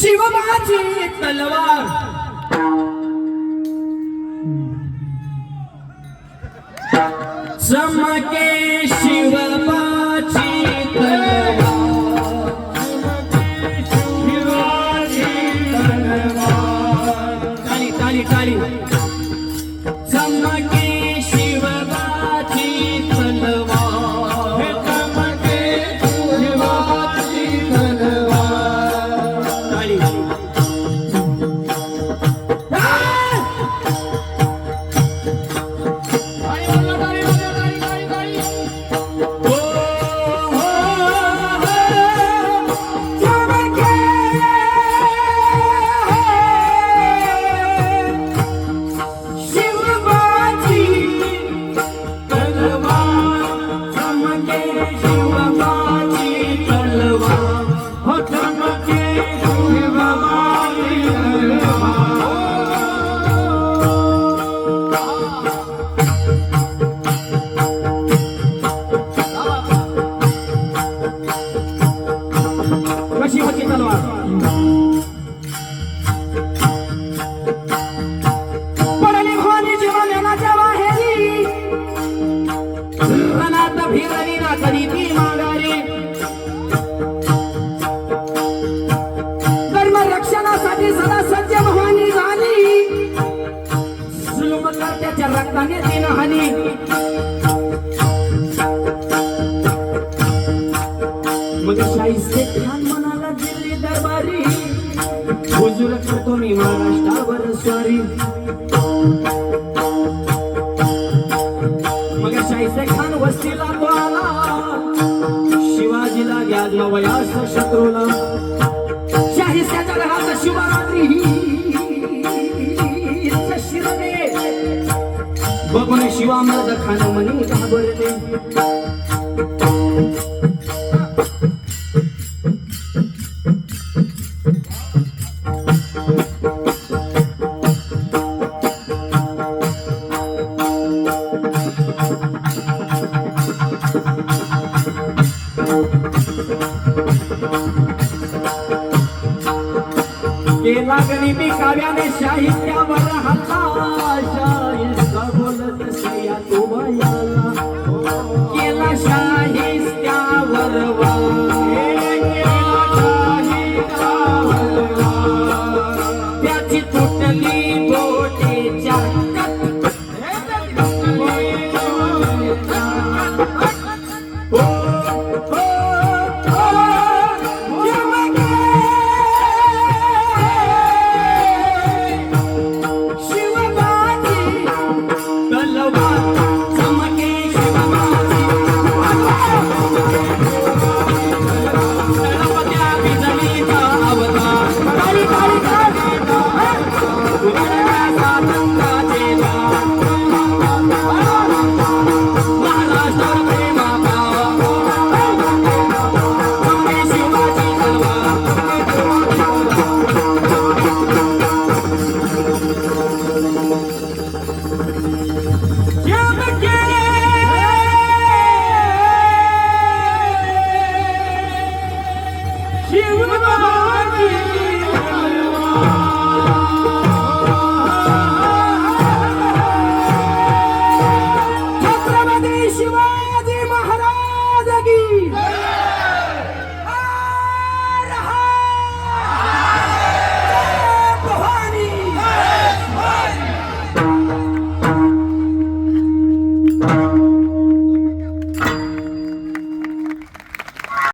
शिवबाची तलवार. चमके शिवबा कशी होती तलवार. पडली रणात ना कधी ती माघारी. धर्म रक्षणासाठी सदा सज्ज भवानी झाली. करत्याच्या रक्ताने तीन हानी हुजूर करतो महाराष्ट्रावर स्वारी? मग खान वस्तीला तो आला. शिवाजीला ग्याजला वयास शत्रूला. शाहिस्त्याच्या घरात शिवरात्री. बघून शिवामर्द खान घाबरले. केला गरीबी काव्याने साहित्यावर हल्ला शाहिस्ता